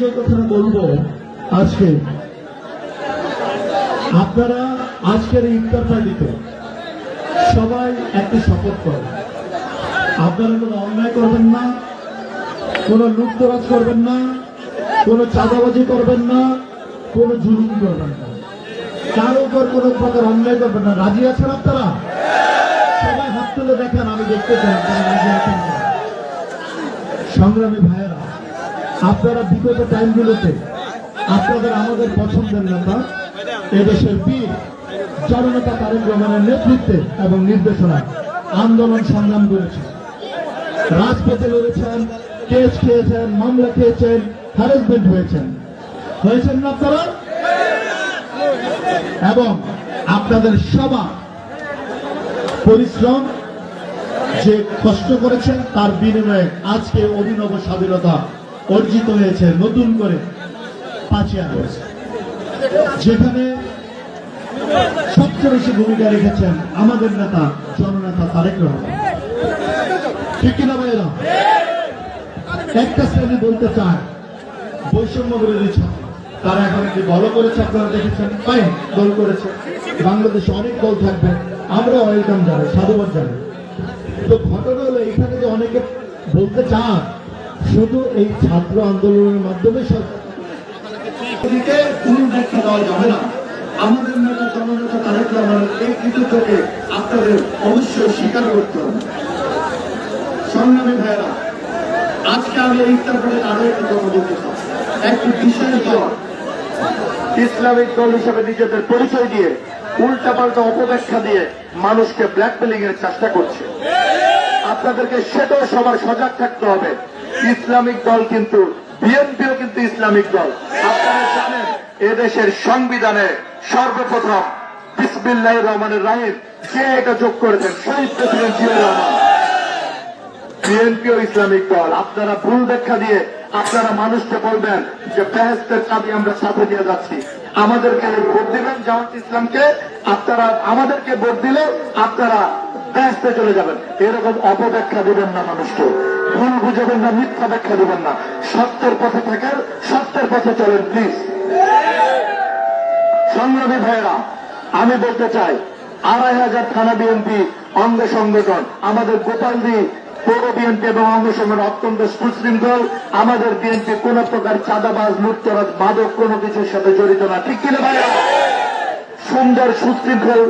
যে কথাটা বলব, আজকে। আপনারা আজকের ইফতার পার্টিতে সবাই একটি শপথ করেন। আপনারা কোনো অন্যায় করবেন না, কোনো লুপ্তরাজ করবেন না, কোনো চাঁদাবাজি করবেন না, কোনো জুলুম করবেন না। কার উপর কোনো প্রকার অন্যায় করবেন না। রাজি আছেন আপনারা? সবাই হাত তুলে দেখেন, আমি দেখতে চাই রাজি সংগ্রামী ভাইয়েরা আপনারা বিগত টাইমগুলোতে আপনাদের আমাদের পছন্দের নেতা, এদেশের বীর, জননেতা তারেক রহমানের নেতৃত্বে এবং নির্দেশনায় আন্দোলন সংগ্রাম করেছে রাজপথে লড়েছেন, কেস খেয়েছেন, মামলা খেয়েছেন হ্যারাসমেন্ট হয়েছেন। হয়েছেন না আপনারা? এবং আপনাদের সবার পরিশ্রম যে কষ্ট করেছেন তার বিনিময়ে আজকে অভিনব স্বাধীনতা অর্জিত হয়েছে, নতুন করে পাঁচই আগস্ট যেখানে সবচেয়ে বেশি ভূমিকা রেখেছেন আমাদের নেতা, জননেতা তারেক রহমান। ঠিক কিনা ভাইয়েরা? একটা শ্রেণি বলতে চায়, বৈষম্য বিরোধী ছাত্র। তারা এখন একটি দলও করেছে, আপনারা দেখেছেন ফাইন দল করেছে। বাংলাদেশে অনেক দল থাকবে, আমরা ওয়েলকাম জানাই, সাধুবাদ জানাই। তো ঘটনা হলো, এখানে যে অনেকে বলতে চান শুধু এই ছাত্র আন্দোলনের মাধ্যমে সব এদিকে কোনো ব্যাখ্যা যাবে না। আমাদের নেতা জননেতা তারেক রহমানের এই কৃতিত্বকে আপনাদের অবশ্যই স্বীকার করতে হবে। সংগ্রামী ভাইয়েরা, আজকে আমি এই ইফতার করে আরও একটি কথা বলতে একটি বিশেষ দল ইসলামিক দল হিসেবে নিজেদের পরিচয় দিয়ে, উল্টাপাল্টা অপব্যাখ্যা দিয়ে মানুষকে ব্ল্যাকমেলিং এর চেষ্টা করছে। আপনাদেরকে সেটাও সবার সজাগ থাকতে হবে। ইসলামিক দল কিন্তু, বিএনপিও কিন্তু ইসলামিক দল। আপনারা জানেন, এদেশের সংবিধানে সর্বপ্রথম বিসমিল্লাহ রহমানের রাহিম যে এটা যোগ করেছেন? শহীদ প্রেসিডেন্ট জিয়াউর রহমান। বিএনপিও ইসলামিক দল। আপনারা ভুল ব্যাখ্যা দিয়ে আপনারা মানুষকে বলবেন যে বেহেস্তের চাবি আমরা সাথে দিয়ে যাচ্ছি। আমাদেরকে ভোট দিবেন জামাত ইসলামকে, আপনারা আমাদেরকে ভোট দিলে আপনারা বেহেস্তে চলে যাবেন। এরকম অপব্যাখ্যা দিবেন না মানুষকে। ভুল বুঝাবেন না, মিথ্যা ব্যাখ্যা দিবেন না। সত্যের পথে থাকেন, সত্যের পথে চলেন প্লিজ সংগ্রামী ভাইয়েরা, আমি বলতে চাই, আড়াই হাজার থানা বিএনপি অঙ্গ সংগঠন, আমাদের গোপালদি পৌর বিএনপি এবং অঙ্গ সংগঠন অত্যন্ত সুশৃঙ্খল। আমাদের বিএনপি কোন প্রকার চাঁদাবাজ, লুটতরাজ, মাদক কোনো কিছুর সাথে জড়িত না। ঠিক কিনা ভাইয়া? সুন্দর, সুশৃঙ্খল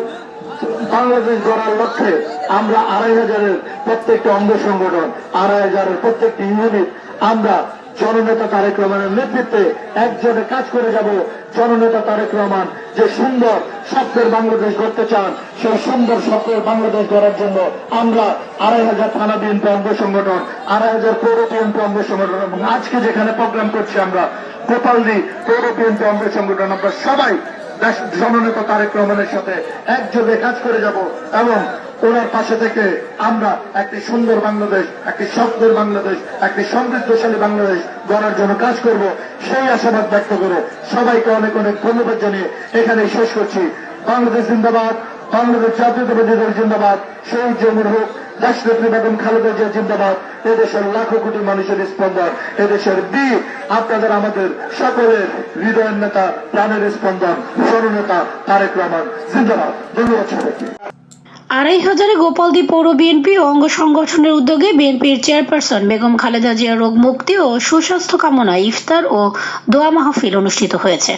বাংলাদেশ গড়ার লক্ষ্যে আমরা আড়াই হাজারের প্রত্যেকটি অঙ্গ সংগঠন, আড়াই হাজারের প্রত্যেকটি ইউনিট আমরা জননেতা তারেক রহমানের নেতৃত্বে একজনে কাজ করে যাব। জননেতা তারেক রহমান যে সুন্দর স্বপ্নের বাংলাদেশ গড়তে চান, সেই সুন্দর স্বপ্নের বাংলাদেশ গড়ার জন্য আমরা আড়াই হাজার থানা বিএনপি অঙ্গ সংগঠন, আড়াই হাজার পৌর বিএনপি অঙ্গ সংগঠন এবং আজকে যেখানে প্রোগ্রাম করছি আমরা গোপালদি পৌর বিএনপি অঙ্গ সংগঠন আমরা সবাই জননেতা তারেক রহমানের সাথে একযোগে কাজ করে যাব এবং ওনার পাশে থেকে আমরা একটি সুন্দর বাংলাদেশ, একটি স্বপ্নের বাংলাদেশ, একটি সমৃদ্ধশালী বাংলাদেশ গড়ার জন্য কাজ করব। সেই আশাবাদ ব্যক্ত করে সবাইকে অনেক অনেক ধন্যবাদ জানিয়ে এখানেই শেষ করছি। বাংলাদেশ জিন্দাবাদ, বাংলাদেশ জাতীয়তাবাদী দল জিন্দাবাদ। শহীদ জমুর হোক দেশনেত্রী বেগম খালেদা জিয়া জিন্দাবাদ। এদেশের লাখো কোটি মানুষের স্পন্দন, এদেশের বীর, আপনাদের আমাদের সকলের হৃদয়ের নেতা, প্রাণের স্পন্দন জননেতা তারেক রহমান, জিন্দাবাদ। ধন্যবাদ সবাইকে। আড়াই হাজারে গোপালদি পৌর বিএনপি ও অঙ্গ সংগঠনের উদ্যোগে বিএনপির চেয়ারপারসন বেগম খালেদা জিয়ার রোগ মুক্তি ও সুস্বাস্থ্য কামনায় ইফতার ও দোয়া মাহফিল অনুষ্ঠিত হয়েছে।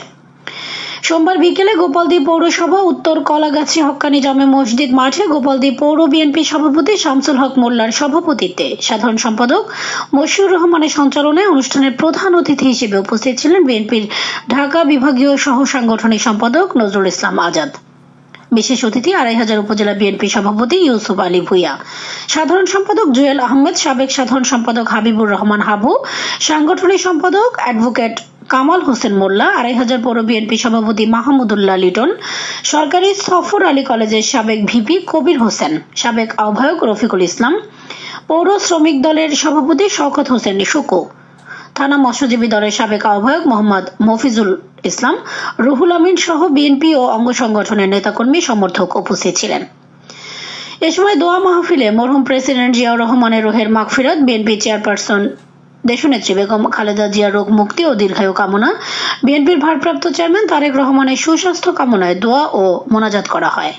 সোমবার বিকেলে গোপালদি পৌরসভা, উত্তর কলাগাছি হক্কানি জামে মসজিদ মাঠে গোপালদি পৌর বিএনপি সভাপতি শামসুল হক মোল্লার সভাপতিত্বে সাধারণ সম্পাদক মশিউর রহমানের সঞ্চালনায় অনুষ্ঠানের প্রধান অতিথি হিসেবে উপস্থিত ছিলেন বিএনপির ঢাকা বিভাগীয় সহ সাংগঠনিক সম্পাদক নজরুল ইসলাম আজাদ। বিশেষ অতিথি আড়াই হাজার উপজেলা বিএনপি সভাপতি ইউসুফ আলী ভুইয়া। সাধারণ সম্পাদক জুয়েল আহমেদ, সাবেক সাধারণ সম্পাদক হাবিবুর রহমান হাবু, সাংগঠনিক সম্পাদক অ্যাডভোকেট কামাল হোসেন মোল্লা, আড়াই হাজার পৌর বিএনপি সভাপতি মাহমুদুল্লাহ লিটন, সরকারি সফর আলী কলেজের সাবেক ভিপি কবির হোসেন, সাবেক আহ্বায়ক রফিকুল ইসলাম, পৌর শ্রমিক দলের সভাপতি শওকত হোসেন শুকু থানা মৎস্যজীবী দলের সাবেক আহ্বায়ক মোহাম্মদ মফিজুল ইসলাম, রুহুল আমিন সহ বিএনপি ও অঙ্গ সংগঠনের নেতাকর্মী সমর্থক উপস্থিত ছিলেন। এ সময় দোয়া মাহফিলে মরহুম প্রেসিডেন্ট জিয়াউর রহমানের রোহের মাগফিরাত বিএনপি চেয়ারপারসন দেশনেত্রী বেগম খালেদা জিয়া রোগ মুক্তি ও দীর্ঘায়ু কামনা। বিএনপির ভারপ্রাপ্ত চেয়ারম্যান তারেক রহমানের সুস্বাস্থ্য কামনায় দোয়া ও মোনাজাত করা হয়।